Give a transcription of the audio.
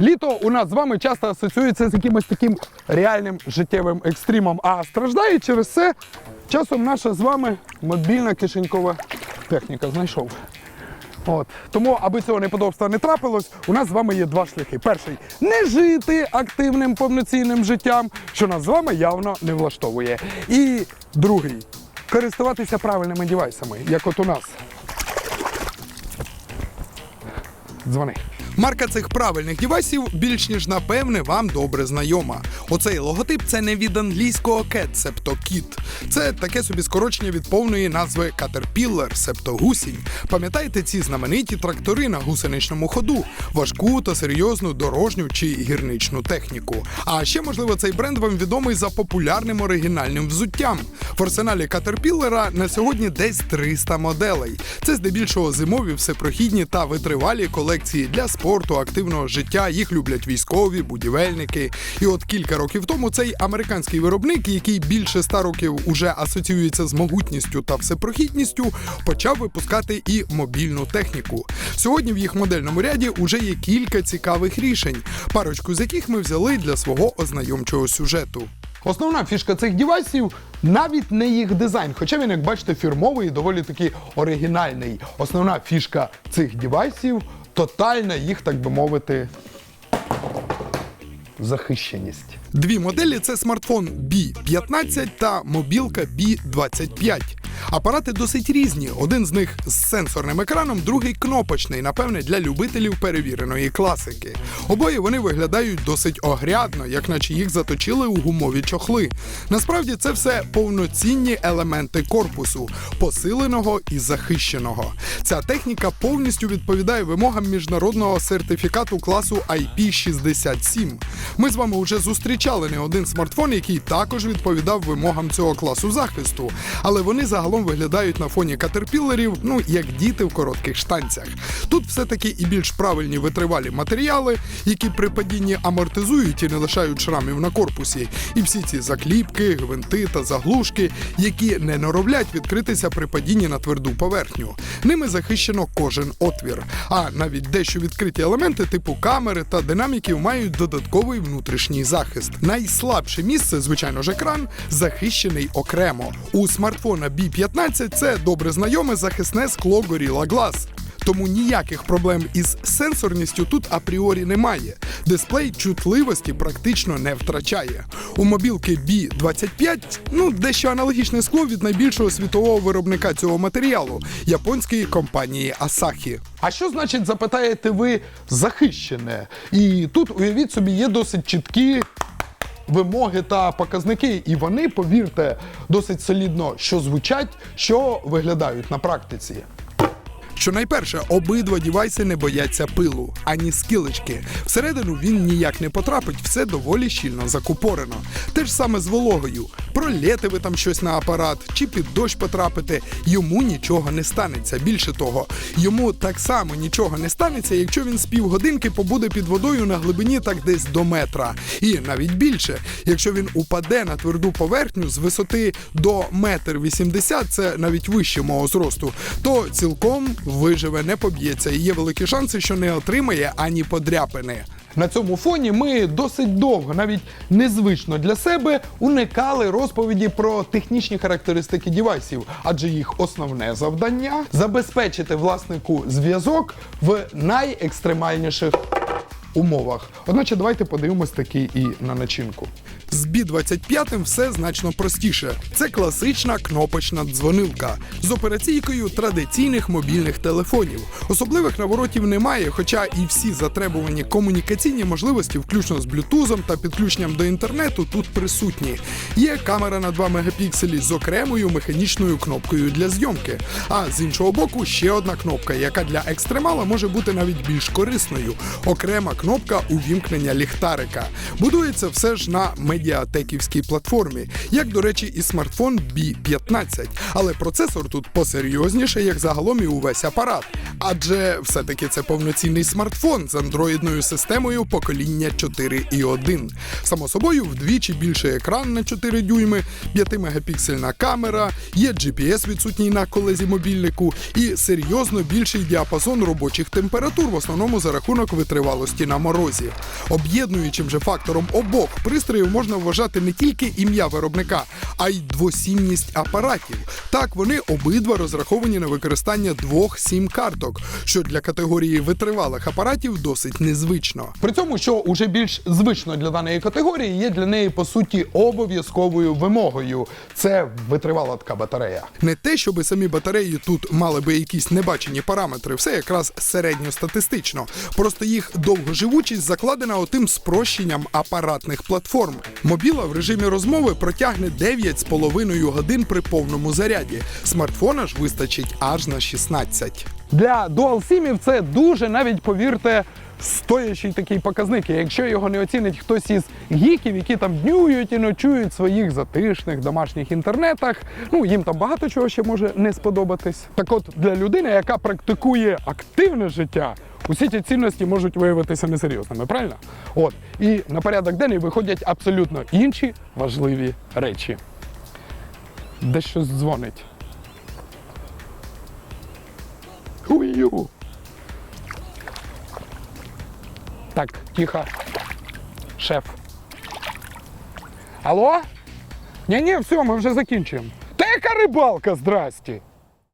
Літо у нас з вами часто асоціюється з якимось таким реальним життєвим екстримом, а страждає через це часом наша з вами мобільна кишенькова техніка. Знайшов. От. Тому, аби цього неподобства не трапилось, у нас з вами є два шляхи. Перший не жити активним повноцінним життям, що нас з вами явно не влаштовує. І другий користуватися правильними девайсами, як от у нас. Дзвони. Марка цих правильних девайсів більш ніж напевне вам добре знайома. Оцей логотип це не від англійського cat, себто кіт. Це таке собі скорочення від повної назви Caterpillar, себто гусінь. Пам'ятаєте ці знамениті трактори на гусеничному ходу, важку та серйозну дорожню чи гірничну техніку. А ще можливо цей бренд вам відомий за популярним оригінальним взуттям. В арсеналі Caterpillar на сьогодні десь 300 моделей. Це здебільшого зимові всепрохідні та витривалі колекції для спорту, активного життя. Їх люблять військові, будівельники. І от кілька років тому цей американський виробник, який більше ста років уже асоціюється з могутністю та всепрохідністю, почав випускати і мобільну техніку. Сьогодні в їх модельному ряді уже є кілька цікавих рішень, парочку з яких ми взяли для свого ознайомчого сюжету. Основна фішка цих девайсів навіть не їх дизайн, хоча він, як бачите, фірмовий і доволі таки оригінальний. Основна фішка цих девайсів тотальна їх, так би мовити, захищеність. Дві моделі це смартфон B15 та мобілка B25. Апарати досить різні. Один з них з сенсорним екраном, другий кнопочний, напевне, для любителів перевіреної класики. Обоє вони виглядають досить огрядно, як наче їх заточили у гумові чохли. Насправді це все повноцінні елементи корпусу, посиленого і захищеного. Ця техніка повністю відповідає вимогам міжнародного сертифікату класу IP67. Ми з вами вже зустрічали не один смартфон, який також відповідав вимогам цього класу захисту, але вони загалом виглядають на фоні катерпілерів, ну як діти в коротких штанцях. Тут все-таки і більш правильні витривалі матеріали, які при падінні амортизують і не лишають шрамів на корпусі. І всі ці закліпки, гвинти та заглушки, які не норовлять відкритися при падінні на тверду поверхню. Ними захищено кожен отвір. А навіть дещо відкриті елементи типу камери та динаміків мають додатковий внутрішній захист. Найслабше місце, звичайно ж, екран захищений окремо. У смартфона B15 це добре знайоме захисне скло Gorilla Glass. Тому ніяких проблем із сенсорністю тут апріорі немає. Дисплей чутливості практично не втрачає. У мобілки B25 ну дещо аналогічне скло від найбільшого світового виробника цього матеріалу японської компанії Asahi. А що значить, запитаєте ви, захищене? І тут, уявіть собі, є досить чіткі вимоги та показники, і вони, повірте, досить солідно, що звучать, що виглядають на практиці. Що найперше, обидва дівайси не бояться пилу, ані скилечки. Всередину він ніяк не потрапить, все доволі щільно закупорено. Те ж саме з вологою. Пролєте ви там щось на апарат чи під дощ потрапите, йому нічого не станеться. Більше того, йому так само нічого не станеться, якщо він з півгодинки побуде під водою на глибині так десь до метра. І навіть більше, якщо він упаде на тверду поверхню з висоти до метр вісімдесят, це навіть вище мого зросту, то цілком виживе, не поб'ється. І є великі шанси, що не отримає ані подряпини. На цьому фоні ми досить довго, навіть незвично для себе, уникали розповіді про технічні характеристики дівайсів, адже їх основне завдання забезпечити власнику зв'язок в найекстремальніших умовах. Одначе давайте подивимось таки і на начинку. З B25 все значно простіше. Це класична кнопочна дзвонилка з операційкою традиційних мобільних телефонів. Особливих наворотів немає, хоча і всі затребувані комунікаційні можливості, включно з блютузом та підключенням до інтернету, тут присутні. Є камера на 2 мегапікселі з окремою механічною кнопкою для зйомки. А з іншого боку, ще одна кнопка, яка для екстремала може бути навіть більш корисною. Окрема кнопка увімкнення ліхтарика. Будується все ж на медіатеківській платформі, як, до речі, і смартфон B15. Але процесор тут посерйозніше, як загалом і увесь апарат. Адже все-таки це повноцінний смартфон з андроїдною системою покоління 4.1. Само собою, вдвічі більший екран на 4 дюйми, 5-мегапіксельна камера, є GPS відсутній на колезі мобільнику і серйозно більший діапазон робочих температур, в основному за рахунок витривалості на морозі. Об'єднуючим же фактором обох пристроїв можна вважати не тільки ім'я виробника, а й двосімність апаратів. Так, вони обидва розраховані на використання двох сім-карток, що для категорії витривалих апаратів досить незвично. При цьому, що уже більш звично для даної категорії, є для неї по суті обов'язковою вимогою. Це витривала така батарея. Не те, щоб самі батареї тут мали би якісь небачені параметри, все якраз середньостатистично. Просто їх довгоживучість закладена отим спрощенням апаратних платформ. Мобіла в режимі розмови протягне 9,5 годин при повному заряді. Смартфона ж вистачить аж на 16. Для дуалсімів це дуже навіть повірте. Стоячий такий показник, і якщо його не оцінить хтось із гіків, які там днюють і ночують в своїх затишних домашніх інтернетах, ну їм там багато чого ще може не сподобатись. Так от для людини, яка практикує активне життя, усі ці цінності можуть виявитися несерйозними, правильно? От і на порядок денний виходять абсолютно інші важливі речі. Де щось дзвонить. Хую. Так, тихо. Шеф. Алло? Ні, все, ми вже закінчуємо. Тека рибалка, здрасті.